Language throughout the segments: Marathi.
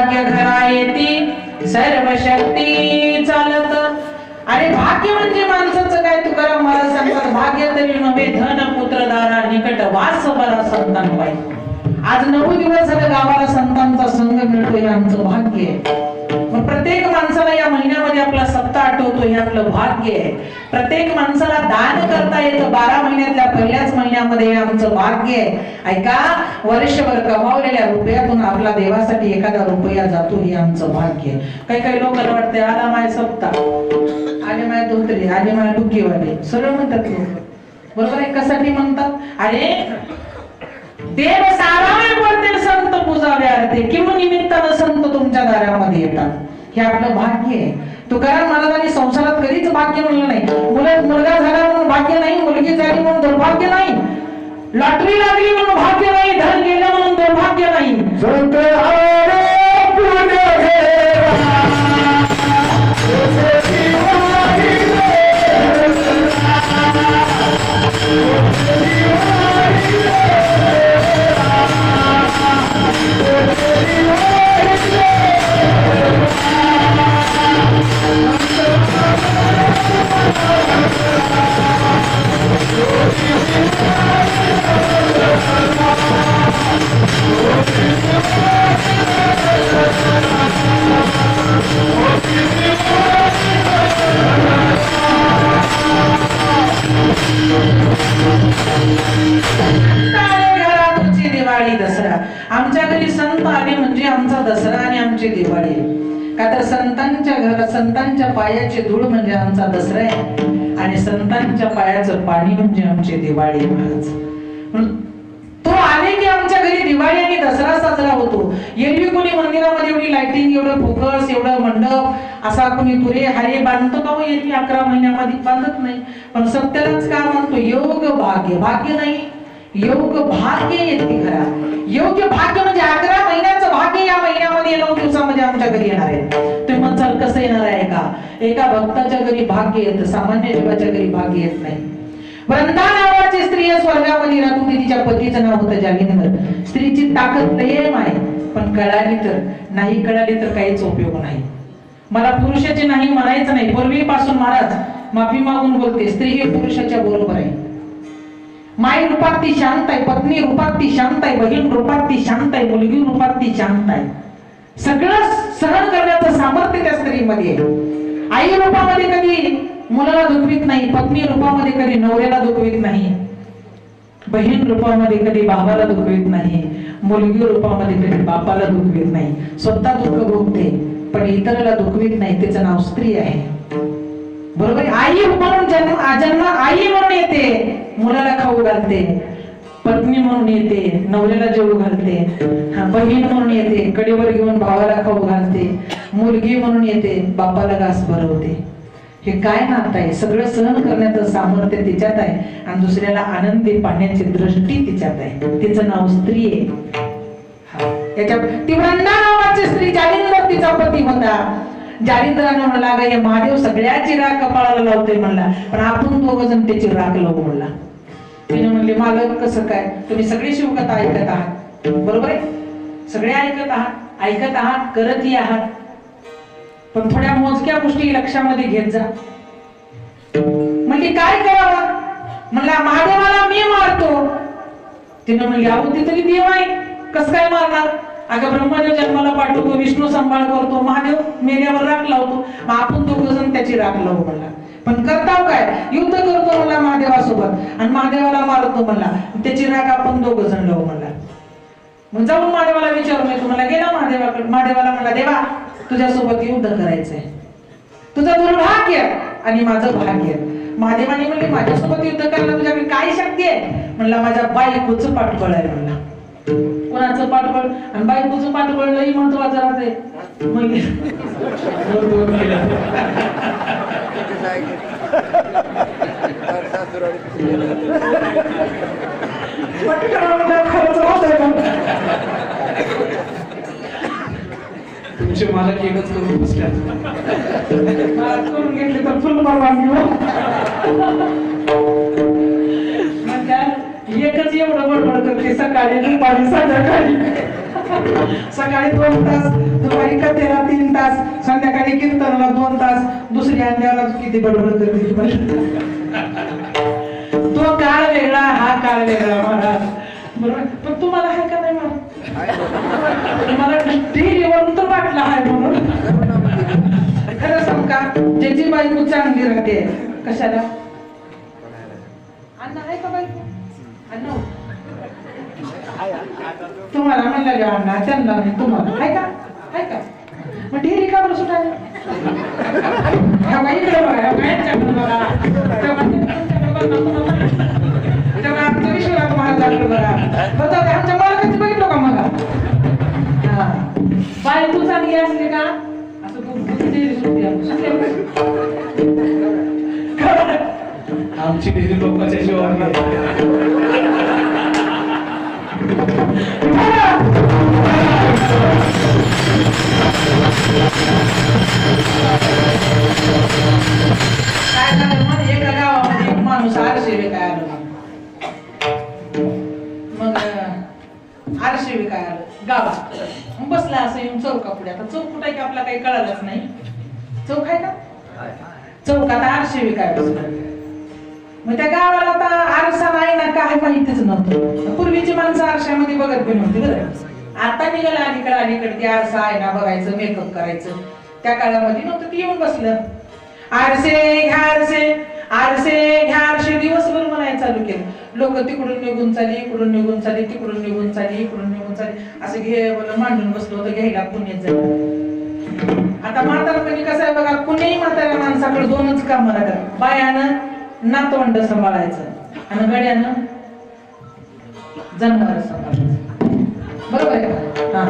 भाग्य घरा येते सर्व शक्ती चालत. अरे भाग्य म्हणजे माणसाचं काय? तुकाराम महाराज सांगतात भाग्य तरी नव्हे धन पुत्र दारा निकट वास बरा संतान पाहिजे आज नऊ दिवस झालं गावाला संतांचा संघ मिळतो हे आमचं भाग्य आहे. प्रत्येक माणसाला या महिन्यामध्ये आपला सप्ताह आठवतो हे आपलं भाग्य आहे. प्रत्येक माणसाला दान करता येतं. बारा महिन्यातल्या पहिल्याच महिन्यामध्ये हे आमचं भाग्य आहे. ऐका वर्षभर कमावलेल्या रुपयातून आपला देवासाठी एखादा रुपया जातो हे आमचं भाग्य आहे. काही काही लोकांना वाटते आला माय सप्ताह. आले माय धोतरे. आले माय डुकीवाले सरळ म्हणतात लोक. बरोबर आहे कसाठी म्हणतात? अरे देव सारा बोलते संत पूजावे आरते. किंवा निमित्तानं संत तुमच्या दारामध्ये येतात. हे आपलं भाग्य आहे. तुकाराम महाराजांनी संसारात कधीच भाग्य म्हणलं नाही. मुलं मुलगा झाला म्हणून भाग्य नाही मुलगी झाली म्हणून दुर्भाग्य नाही. लॉटरी लागली म्हणून भाग्य नाही धन गेलं म्हणून दुर्भाग्य नाही. म्हणजे आमची दिवाळी महाराज तो आले की आमच्या घरी दिवाळी आणि दसरा साजरा होतो. एरवी कोणी मंदिरामध्ये एवढी लाइटिंग एवढं फोकस एवढं मंडप असा कोणी तुरे हारे बांधतो का हो एरवी अकरा महिन्यामध्ये? बांधत नाही. पण सत्यालाच का म्हणतो? योग भाग्य. भाग्य नाही. योग भाग्य येते घरा. योग्य भाग्य म्हणजे अकरा महिन्याचं भाग्य या महिन्यामध्ये नऊ दिवसामध्ये आमच्या घरी येणार आहे. तुम्ही म्हणसाल कसं येणार आहे का? एका भक्ताच्या घरी भाग्य येतं. सामान्य जीवाच्या घरी भाग्य येत नाही. वृंदा नावाची स्त्री स्वर्गामध्ये राहत होती तिच्या पतीचं नाव होतं जालिंदर स्त्रीची ताकद लयम आहे पण कळाली तर नाही कळाली तर काहीच उपयोग नाही. मला पुरुषाचे नाही म्हणायचं नाही पूर्वीपासून महाराज माफी मागून बोलते स्त्री हे पुरुषाच्या बरोबर आहे. माई रूपात ती शांत आहे पत्नी रूपात ती शांत आहे बहीण रूपात ती शांत आहे मुलगी रूपात ती शांत आहे. सगळं सहन करण्याचं सामर्थ्य त्या स्त्रीमध्ये आहे. आई रूपामध्ये कधी मुलाला दुखवीत नाही पत्नी रूपामध्ये कधी नवऱ्याला दुखवीत नाही बहीण रूपामध्ये कधी भावाला दुखवीत नाही मुलगी रूपामध्ये कधी बापाला दुखवीत नाही. स्वतः दुःख भोगते पण इतराला दुखवीत नाही तिचं नाव स्त्री आहे. बरोबर? आई म्हणून जन्म आई म्हणून येते मुलाला खाऊ घालते पत्नी म्हणून येते नवऱ्याला जेवू घालते हा, बहीण म्हणून येते कडेवर घेऊन भावाला खाऊ घालते मुलगी म्हणून येते बापाला घास भरवते. हे काय नात आहे सगळं सहन करण्याचं सामर्थ्य तिच्यात आहे. आणि दुसऱ्याला आनंदी पाहण्याची दृष्टी तिच्यात आहे. तिचं नाव स्त्री आहे. याच्या ती वृंदा नावाची स्त्री जालिंदर तिचा पती होता. जालिंदरानं म्हणला अगं हे महादेव सगळ्याची राग कपाळाला लावते म्हणला. पण आपण दोघ जण त्याची राग लावू म्हणला. तिने म्हणले मालक कसं काय? तुम्ही सगळी शिवकथा ऐकत आहात. बरोबर आहे. सगळे ऐकत आहात. ऐकत आहात. करतही आहात. पण थोड्या मोजक्या गोष्टी लक्षामध्ये घेत जा. म्हणजे काय करावं? म्हणला महादेवाला मी मारतो. तिनं म्हणली अहो ती तरी देव आहे. कस काय मारणार? अगं ब्रह्मदेव जन्माला पाठवतो विष्णू सांभाळ करतो महादेव मेल्यावर राख लावतो. मग आपण दोघ जण त्याची राख लावू म्हणला. पण करताव काय? युद्ध करतो म्हणला महादेवासोबत. आणि महादेवाला मारतो म्हणला. त्याची राख आपण दोघ जण लावू म्हणला. मग जाऊन महादेवाला विचारून मी तुम्हाला गेला महादेवाकडे. महादेवाला म्हणला देवा तुझ्यासोबत युद्ध करायचंय. तुझं दुर्भाग्य आणि माझं भाग्य. महादेवाने म्हणले माझ्यासोबत युद्ध करायला तुझ्याकडे काय शक्ती आहे? म्हणला माझ्या बायकोचं पाठबळ आहे म्हणला. कोणाचं पाठबळ आणि बायकोचं पाठबळ लई महत्वाचं राहते मग पटकन खरंच तुमचे मालक एकच करून बसल्या करून घेतले तर फुल परवानगी हो. म्हणजे एकच एवढं बडबड करते सकाळी दुपारी संध्याकाळी. सकाळी दोन तास दुपारी कथेला तीन तास संध्याकाळी कीर्तनाला दोन तास दुसरी अंड्याला किती बडबड करते तो काळ वेगळा हा काळ वेगळा महाराज बरोबर पण तुम्हाला आहे का नाही महाराज तुम्हाला टीव्हीवरून तर वाटला आहे म्हणून. खरं सांग का? ज्याची बायको चांगली राहते? कशाला? अण्णा आहे का बायको अण्णा. तुम्हाला म्हणलं गे अण्णा त्यांना तुम्हाला. आहे का? आहे का? मग ढेरी का बरं सुटायला? इकडे बघा हा बघा. तेव्हा आमच्या विश्वनाथ महाराजांकडे बघा. बघा. आमच्या मालकाची बघितलं का मला बायको चांगली असली का? असं तुझी डेअरी सुटते आमची. डेअरी लोकांच्या काय झालं मग? एका गावामध्ये एक माणूस आरशे विकाय आलो मग? आरशे विकाय आलो? गावात. बसला असं येऊन चौका पुढे. आता चौक कुठे की आपला काही कळालंच नाही. चौक आहे का? चौकात आरशे विकाय बसला? मग त्या गावाला आता आरसा नाही ना काय माहितीच नव्हतं. पूर्वीची माणसं आरशामध्ये बघत पण नव्हती बरं. आता निघाला अलीकडे अलीकडे ते आरसा आहे ना बघायचं मेकअप करायचं. त्या काळामध्ये नव्हतं ती येऊन बसलं. आरसे घ्या आरसे आरसे घ्या आरसे दिवसभर म्हणायला चालू केलं. लोक तिकडून निघून चाली इकडून निघून चाली तिकडून निघून चाली इकडून निघून चाली. असं घे मांडून बसलो होतं घ्यायला पुण्यात जायला. आता म्हातारपणी म्हणजे कसं आहे बघा कुणीही म्हाताऱ्या माणसाकडे दोनच काम लागतात. बायानं नातवंड सांभाळायचं आणि गड्यानं जनावर सांभाळायचं. बरोबर आहे हा.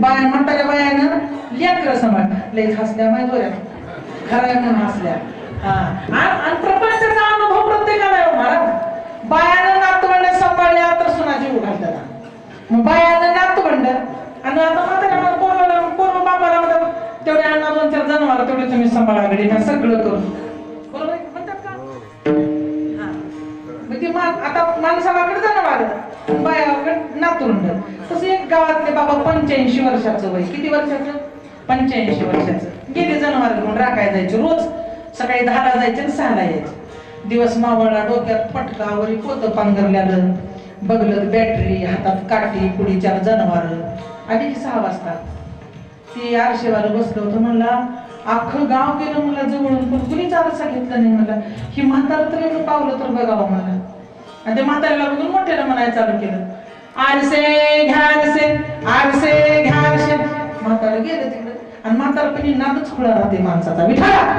बाया म्हाताऱ्या बायानं लेकर सांभाळ लई हसल्या माहिती जोऱ्यात. खऱ्या म्हणून हसल्या. हा. आणि प्रपंचाचा अनुभव प्रत्येकाला हो, महाराज बायानं नातवंड सांभाळल्या तर सुनाची उघडतात मग बायानं म्हणलं. आणि आता म्हाताऱ्या मला पोरवाला पोरवा बापाला म्हणतात तेवढे अण्णा दोन चार जनावर तेवढे तुम्ही सांभाळा गडी ना सगळं करून. बरोबर म्हणतात का? हा. म्हणजे मग ते आता माणसाकडे जनावर बायाकडे नातवंड तसं एक गावातले बाबा पंच्याऐंशी वर्षाचं वय. किती वर्षाचं? पंच्याऐंशी वर्षाचं. गेले जनावर घेऊन राखायला जायचे रोज. सकाळी दहाला जायचे आणि सहाला यायचे. दिवस मावळला डोक्यात पटका वरी पोत पांघरल्यालं. बघलं बॅटरी हातात काठी पुढी चार जनावर आधी सहा वाजता. ती आरशेवाला बसलं होतं म्हणला अख्खं गाव गेलं मला जवळून पण कुणीच आरसा घेतला नाही मला. ही म्हातारा तर एवढं पावलं तर बघावं मला. आणि ते म्हाताऱ्याला बघून मोठ्याला म्हणायला चालू केलं आरसे घ्यारसे आरसे घ्यारसे घ्या म्हातारं गेलं तिकडे. आणि म्हातारपणी नादच खुळा राहते माणसाचा विठा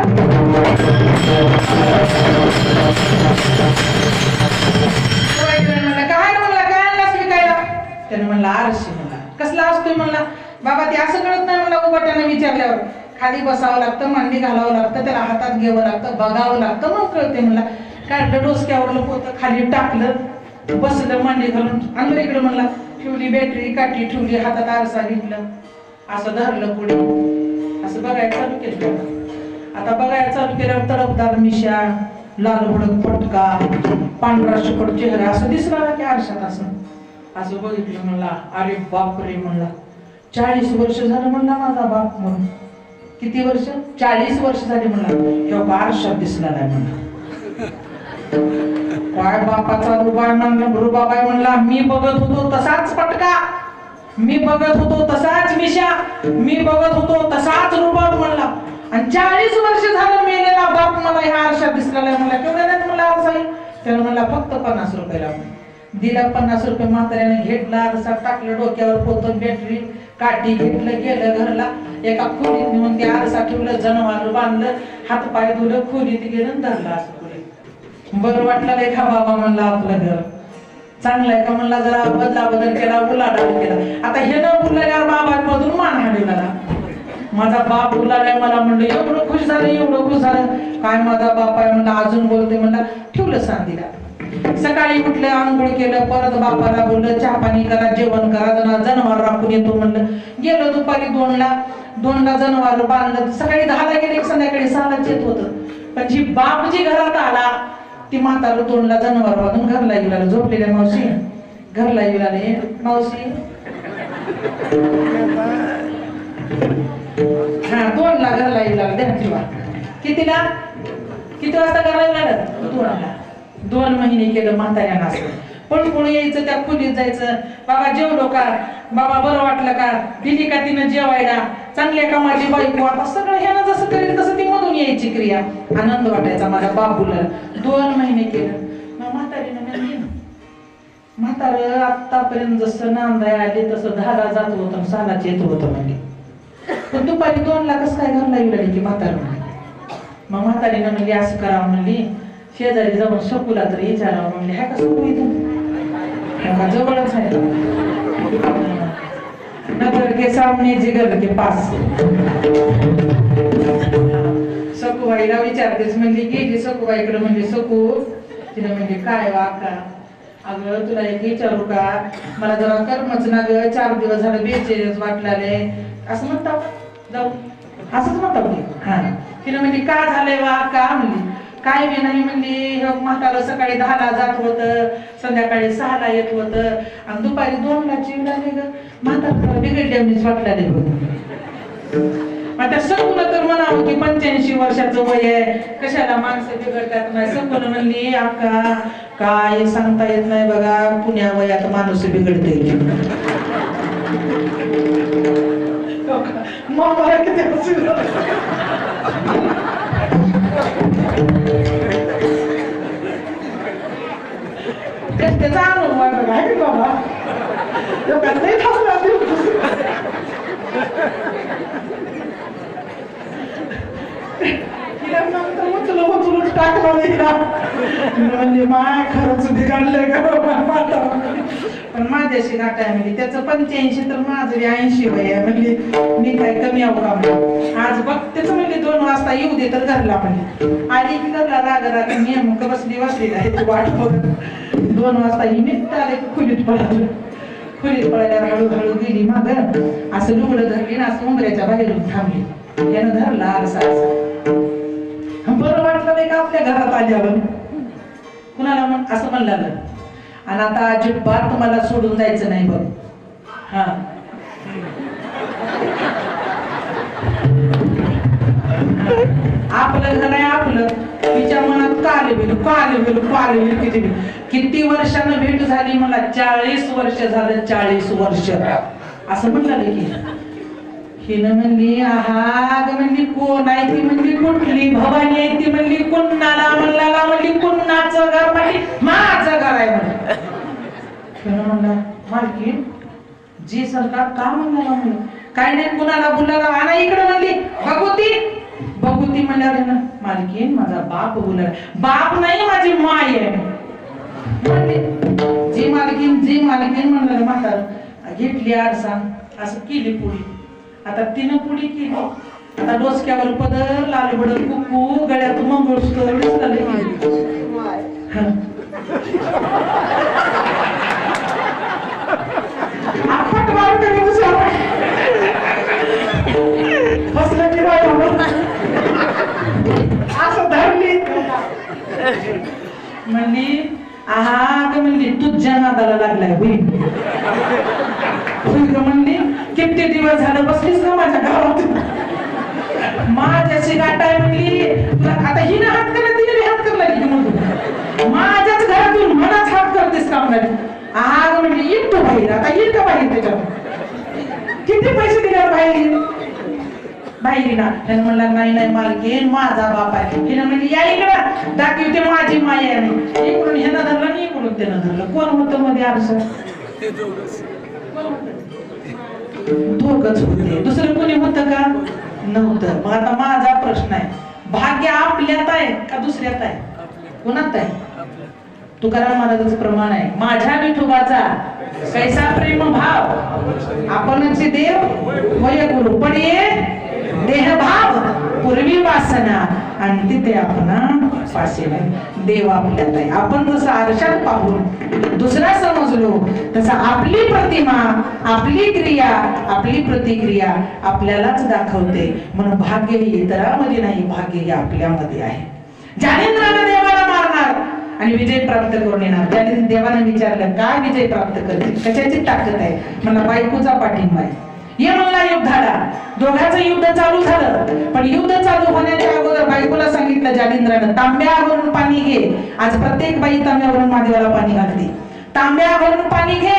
त्याने म्हणला आरशी म्हणला कसला असतोय म्हणला? बाबा ते असं कळत नाही मला उभाट्याने विचारल्यावर. खाली बसावं लागतं मांडी घालावं लागतं त्याला हातात घ्यावं लागतं बघावं लागतं मग कळते म्हणला काढलं डोसक्यावरलं पोतं खाली टाकलं बसलं मांडी घालून अंदर इकडे म्हणला ठेवली बॅटरी काठी ठेवली हातात आरसा घेतलं असं धरलं पुढे. असं बघायला चालू केलं आता. बघायला चालू केल्यावर तडपदार मिशा लाल भडक फटका पांढरा शुकट चेहरा असं दिसला की आरशात असं. असं बघितलं म्हणला अरे बाप रे म्हणला. चाळीस वर्ष झालं म्हणला माझा बाप म्हणून. किती वर्ष? चाळीस वर्ष झाले म्हणला. किंवा आरशात दिसला नाही म्हणला. काय बापाचा रुबाय म्हणला रुबाबाई म्हणला मी बघत होतो तसाच पटका. मी बघत होतो तसाच मिशा मी बघत होतो तसाच रुबाब म्हणला. आणि चाळीस वर्ष झालं मेलेला बाप मला ह्या आरशात दिसला आहे म्हणला. केवढ्या नाही मला आरसा त्यानं म्हणला फक्त पन्नास रुपयाला दिला पन्नास रुपये म्हाताऱ्याने घेतला आरसा टाकलं डोक्यावर पोतं बॅटरी काठी घेतलं गेलं घरला. एका खोलीत नेऊन ते आरसा ठेवलं जनावर बांधलं हात पाय धुलं खोलीत गेलं धरला धरलं असं खोलीत. बरं वाटलं नाही का बाबा म्हणला आपलं घर? चांगलं आहे का म्हणला? जरा बदला बदल केला उलाढाल केला. आता हे न बोलल्यावर बाबांमधून मान हाडवला माझा बाप उलाढाय मला म्हणलं एवढं खुश झालं एवढं खुश झालं. काय माझा बाप आहे म्हणलं अजून बोलते म्हणला ठेवलं सांगीला सकाळी उठलं आंघोळ केलं परत बापाला बोललं चहा पाणी करा जेवण करा जरा जनावर राखून येतो म्हणलं. गेलो दुपारी दोनला दोनला जनावर बांधलं. सकाळी दहाला गेले संध्याकाळी सहालाच येत होतं. पण जी बाप जी घरात आला ती म्हातारं दोनला जनावर बांधून घरला येऊ लागलं. झोपलेल्या मावशी? घरला येऊ लागले. मावशी? हा दोनला घरला येऊ लागलं. कितीला? किती वाजता घरला येऊ लागलं? दोनला. दोन महिने केलं म्हाताऱ्यानं असं पण कोण यायचं त्या खोलीत जायचं. बाबा जेवलो का? बाबा बरं वाटलं का? दिली का तिनं जेवायला? चांगल्या कामाची बायको. आता सगळं ह्यानं जसं करेल तसं ती मधून यायची क्रिया. आनंद वाटायचा माझ्या बाबूला. दोन महिने केलं. मग म्हातारीनं म्हातार म्हातारं आतापर्यंत जसं नांदाय आले तसं दहाला जात होतं सालाच येत होतं म्हणजे पण दुपारी दोन लाखच काय घरला येऊ लागली की म्हातार मग म्हातारीनं म्हणली असं करावं म्हणली. शेजारी जाऊन शकूला तर विचारावं म्हणली हा का सकू इथून? हा का जवळच आहे. नगर के सामने जिगर के पास. सकुबाईला विचारतेस म्हणली गेली सकुबाईकडे म्हणजे सकू तिने म्हणजे काय वाका अगं तुला एक विचारू का? मला जरा कर्मच ना ग चार दिवस झालं बेचेस वाटलाले. असं म्हणता? जाऊ. असंच म्हणता? की हा. तिने म्हणजे का झालंय वा का म्हणली. काय बी नाही म्हणली म्हातारं सकाळी दहाला जात होतं संध्याकाळी सहाला येत होतं. आणि दुपारी दोनला चिवडाले ग. म्हातारं बिघडल्यानेच वाटलाले बघ होत आता सगुण तर म्हणावं की पंच्याऐंशी वर्षाचं वय आहे. कशाला माणसं बिघडतात नाही. सगुण म्हणली अक्का काय सांगता येत नाही बघा पुण्या वयात माणूस बिघडते मग मला किती त्याचा अनुभव आहे बघा आहे बाबा लोकांना लई उचलून उचलून टाकला नाही माय खरंच बिघडलंय बाबा पण माझ्याशी नाटा आहे म्हणजे त्याचं पंच्याऐंशी तर माझं ऐंशी वय आहे म्हणजे मी काय कमी आहो का म्हणली. आज बघ त्याचं दोन वाजता येऊ दे तर घरला म्हणजे आली की घरला राग राग मी मग बसली बसली आहे ती वाट बघत दोन वाजता ही निघत आले की खोलीत पळालं. खोलीत पळाल्यावर हळूहळू गेली माग. असं लुगडं धरली ना असं उंबऱ्याच्या बाहेरून थांबली. यानं धरला आरसा असा बरं वाटलं नाही का आपल्या घरात आल्यावर? कुणाला म्हण असं म्हणलं आणि आता अजिबात तुम्हाला सोडून जायचं नाही बघ. हा. आपलं घर आहे आपलं. तिच्या मनात काले बेलू काले बेलू काले बेलू किती बेलू. किती वर्षानं भेट झाली? मला चाळीस वर्ष झालं चाळीस वर्ष. असं म्हटलं की. हिनं म्हणली आहा म्हणली कोण आहे ती? म्हणली कुठली भवानी आहे ती? म्हणली कुन्नाला म्हणला म्हणली कुणाचं घर म्हणली माझं घर आहे म्हणली म्हणला मालकी जी सरकार का म्हणला म्हणलं काय नाही कुणाला बोलायला आणा इकडे म्हणली. भगवती भगवती म्हणल्या ना मालकीन माझा बाप बोलाय बाप नाही माझी माय आहे. जी मालकीन जी मालकीन म्हणलं म्हातार घेतली आरसा असं केली पुढी. आता तिनं पुढी केली. आता डोसक्यावर पदर लाल बड कुकू गळ्यात मंगळसूत्र बसलं म्हणजे की असं धरली. म्हणली आहा ग म्हणली तुझ्या नादाला लागलाय होईल होईल ग म्हणली किती दिवस झालं बसलीस का माझ्या गावात? माझ्याशी गाठाय आहे म्हणली आता हिनं हात करत तिने हात करला की म्हणून माझ्याच घरात मनाच हात करतेस का म्हणाली? आहा म्हणली येईल तो बाहेर आता येईल का बाहेर त्याच्यात किती पैसे दिल्यावर बाहेर येईल त्यानं ना म्हणला नाही नाही मालकीन माझा बाप आहे. हिनं म्हणजे या इकडं दाखवते माझी माय आहे. इकडून ह्यानं धरलं आणि इकडून त्यानं धरलं. कोण होतं मध्ये आरस? दोघच होते. दुसरं कोणी होतं का? नव्हतं. मग आता माझा प्रश्न आहे. भाग्य आपल्यात आहे का दुसऱ्यात आहे? कुणात आहे? तुकाराम महाराजांचं प्रमाण आहे. माझ्या विठोबाचा कैसा प्रेम भाव आपण देव वय गुरु. पण ये देह भाव पूर्वी वासना आणि तिथे आपण पासे देव आपल्यात आहे. आपण जसं आरशात पाहून दुसरा समजलो तसं आपली प्रतिमा आपली क्रिया आपली प्रतिक्रिया आपल्यालाच दाखवते. म्हणून भाग्य ही इतरामध्ये नाही भाग्य हे आपल्यामध्ये आहे. ज्ञानेंद्रानं देवाला मारणार आणि विजय प्राप्त करून येणार. त्याने देवानं विचारलं काय विजय प्राप्त करते? कशाची ताकद आहे? मला बायकोचा पाठिंबा आहे. ये युद्ध युद्धाला दोघांचं युद्ध चालू झालं. पण युद्ध चालू होण्याच्या अगोदर बायकोला सांगितलं जालिंद्रानं तांब्यावरून पाणी घे. आज प्रत्येक बाई तांब्यावरून महादेवाला पाणी घालते. तांब्यावरून पाणी घे.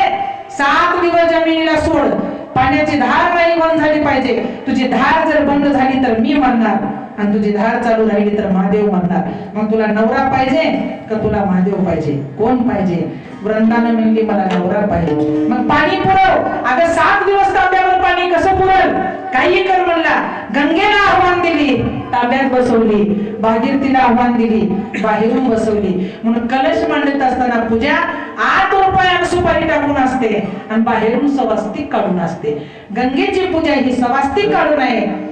सात दिवस जमिनीला सोड. पाण्याची धार नाही बंद झाली पाहिजे. तुझी धार जर बंद झाली तर मी म्हणणार आणि तुझी धार चालू राहिली तर महादेव म्हणणार मग तुला नवरा पाहिजे का तुला महादेव पाहिजे? कोण पाहिजे? वृंदानं म्हणली मला नवरा पाहिजे. मग पाणी पुरव. अगं सात दिवस तांब्यावर पाणी कसं पुरल? काही कर म्हणला. गंगेला आव्हान दिली. ताब्यात बसवली. भागीरथीला आव्हान दिली. बाहेरून बसवली. म्हणून कलश मांडत असताना पूजा आत रुपयान सुपारी टाकून असते आणि बाहेरून सवास्तिक काढून असते. गंगेची पूजा ही सवास्तिक काढून आहे.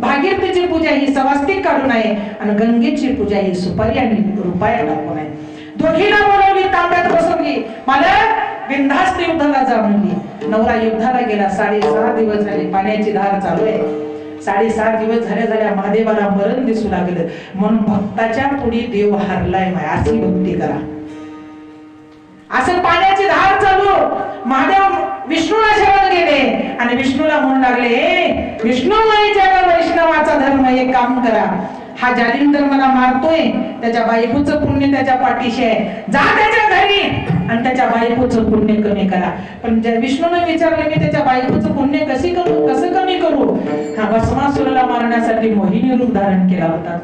भागीरथीची पूजा ही सवास्तिक काढून आहे आणि गंगेची पूजा ही सुपारी आणि रुपया टाकून आहे दोघीला बोलवली तांब्यात बसवली. मला बिंधास्त युद्धाला जा म्हणली नवरा युद्धाला गेला साडेसहा दिवस झाले पाण्याची धार चालू आहे. साडेसहा दिवस झाल्या झाल्या महादेवाला मरण दिसू लागलं. म्हणून भक्ताच्या पुढे देव हारलाय माय अशी भक्ती करा. असं पाण्याची धार चालू. महादेव विष्णूला शरण गेले. आणि विष्णूला म्हणू लागले विष्णू विष्णूमय वैष्णवाचा धर्म एक काम करा. हा जालिंदर मला मारतोय. त्याच्या बायकोचं पुण्य त्याच्या पाठीशी आहे. जा त्याच्या घरी. आणि त्याच्या बायकोचं पुण्य कमी करा. पण ज्या विष्णूने विचारलं मी त्याच्या बायकोचं पुण्य कशी करू? कसं कमी करू? हा भस्मासुराला मारण्यासाठी मोहिनी रूप धारण केला होता.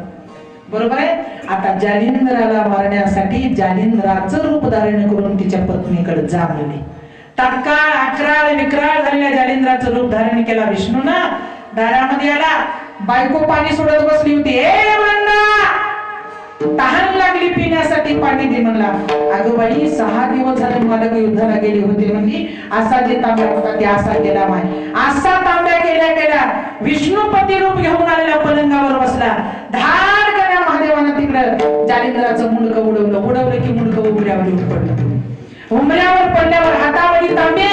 बरोबर आहे? आता जालिंद्राला मारण्यासाठी जालिंद्राचं रूप धारण करून तिच्या पत्नीकडे जा म्हणे तत्काळ अकराळ विक्राळ झालेल्या जालिंद्राचं रूप धारण केला विष्णूनं. दारामध्ये आला. बायको पाणी सोडत बसली होती. ए तहान लागली पिण्यासाठी पाणी दे म्हणला. अगं बाई सहा दिवस झाले मालक युद्धाला गेले होते म्हणजे असा जे तांब्या होता ते असा गेला माय. असा तांब्या गेल्या गेल्या विष्णुपती रूप घेऊन आलेल्या पलंगावर बसला. धार करा महादेवानं तिकडं जालिंद्राचं मुंडकं उडवलं. उडवलं की मुंडकं उघड्यावर पडलं. उमऱ्यावर पडल्यावर हातामध्ये तांबे.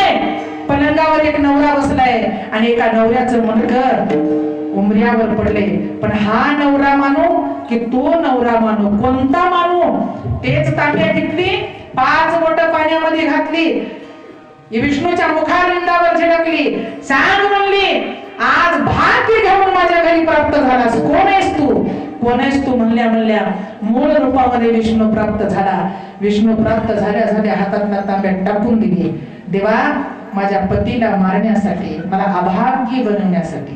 पलंगावर एक नवरा बसलाय आणि एका नवऱ्याचं मनकर उमऱ्यावर पडले पण हा नवरा मानू की तो नवरा मानू कोणता मानू तेच तांब्या घेतली पाच बोट पाण्यामध्ये घातली. विष्णूच्या मुखारंदावर झिडकली. सांग म्हणली आज भाग्य घेऊन माझ्या घरी प्राप्त झालास. कोण आहेस तू? कोण तू म्हणल्या म्हणल्या मूळ रूपामध्ये विष्णू प्राप्त झाला. विष्णू प्राप्त झाल्या झाल्या हातातला तांब्या टाकून दिली. देवा माझ्या पतीला मारण्यासाठी मला अभागी बनवण्यासाठी.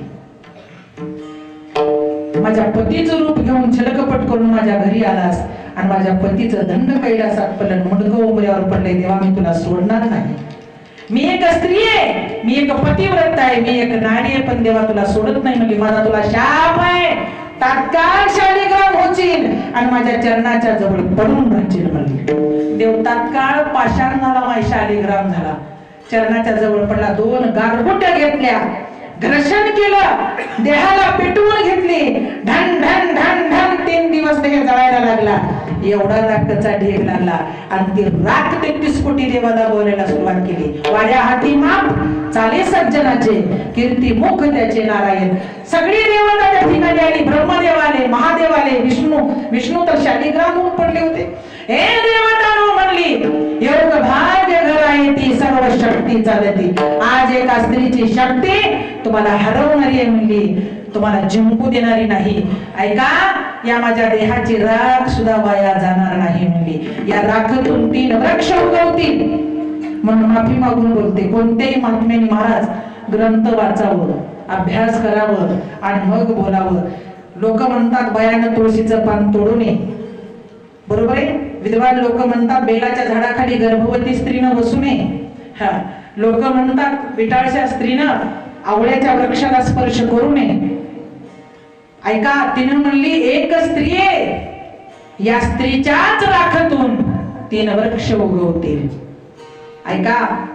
माझ्या पतीचं रूप घेऊन छलकपट करून माझ्या घरी आलास आणि माझ्या पतीचं दंड कैलासात पडलं मुंडकं उमऱ्यावर पडले. देवा मी तुला सोडणार नाही. मी एक स्त्री आहे मी एक पतिव्रत आहे मी एक नारी आहे पण देवा तुला सोडत नाही म्हणजे माझा तुला शाप आहे. तात्काळ शालिग्राम होशील आणि माझ्या चरणाच्या जवळ पडून राहशील म्हणले देव तात्काळ पाषाण झाला माझ्या शालिग्राम झाला. चरणाच्या जवळ पडला दोन गारगुट्या घेतल्या. घर्षण केलं देहाला पेटवून घेतली. ढन ढन ढन ढन तीन दिवस देह जळायला लागला. एवढा रक्ताचा ढेग लागला. आणि ती रात तेहतीस कोटी देवाला बोलायला सुरुवात केली. वाड्या हाती माप चाले सज्जनाचे. कीर्ती मुख त्याचे नारायण. सगळी देवता त्या ठिकाणी आली ब्रह्मदेव आले महादेव आले विष्णू विष्णू तर शालिग्राम पडले होते. हे देवतानो म्हणली योग भाग्य घर आहे ती सर्व शक्ती चालती. आज एका स्त्रीची शक्ती तुम्हाला हरवणारी आहे म्हणली तुम्हाला जिंकू देणारी नाही. ऐका या माझ्या देहाची राख सुद्धा वाया जाणार नाही म्हणली या राखतून तीन वृक्ष उगवतील. म्हणून माफी मागून बोलते कोणत्याही महात्म्याने महाराज ग्रंथ वाचावं अभ्यास करावं आणि मग बोलावं. लोक म्हणतात बयानं तुळशीचं पान तोडू नये. बरोबर आहे? विद्वान लोक म्हणतात बेलाच्या झाडाखाली गर्भवती स्त्रीनं बसू नये. हा. लोक म्हणतात विटाळच्या स्त्रीनं आवळ्याच्या वृक्षाला स्पर्श करू नये. ऐका तिनं म्हणली एक स्त्री आहे या स्त्रीच्याच राखतून तीन वृक्ष उगवतील. ऐका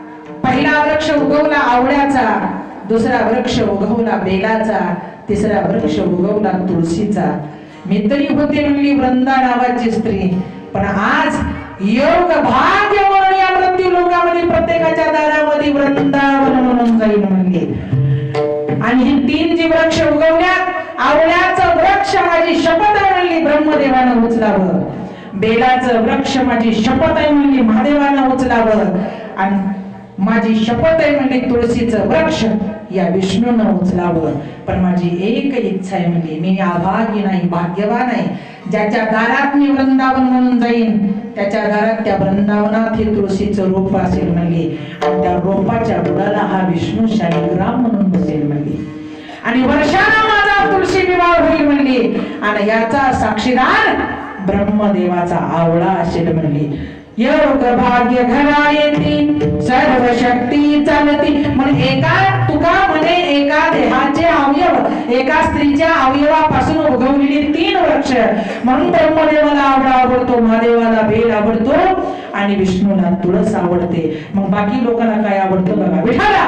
पहिला वृक्ष उगवला आवळ्याचा दुसरा वृक्ष उगवला बेलाचा तिसरा वृक्ष उगवला तुळशीचा. मी तरी होते म्हणली वृंदा नावाची स्त्री. पण आज योग भाग्य म्हणून या मृत्यू लोकामध्ये प्रत्येकाच्या दारामध्ये वृंदावन म्हणून जाईल म्हणली आणि ही तीन जी वृक्ष उगवल्यात आवळ्याचं वृक्ष माझी शपथ आहे म्हणली ब्रह्मदेवानं उचलावं. बेलाचं वृक्ष माझी शपथ आहे म्हणली महादेवानं उचलावं. आणि माझी शपथ आहे म्हणली तुळशीचं वृक्ष. या विष्णूनं उचलावं. पण माझी एक इच्छा आहे म्हणली मी अभागी नाही भाग्यवान आहे. ज्याच्या दारात मी वृंदावन म्हणून जाईन त्याच्या दारात त्या वृंदावनात हे तुळशीचं रोप असेल म्हणले आणि त्या रोपाच्या बुडाला हा विष्णू शालिग्राम म्हणून बसेल म्हणले आणि वर्षाला माझा तुळशी विवाह होईल म्हणली आणि याचा साक्षीदार ब्रह्मदेवाचा आवळा असेल म्हणली योग भाग्य घरा येती सर्व शक्ती चालती। म्हणे एका तुका म्हणे एका देहाचे अवयव एका स्त्रीच्या अवयवापासून उगवलेली तीन वर्ष म्हणून ब्रह्मदेवाला आवडा आवडतो महादेवाला भेल आवडतो आणि विष्णूला तुळस आवडते. मग बाकी लोकांना काय आवडतं बघा. विठाला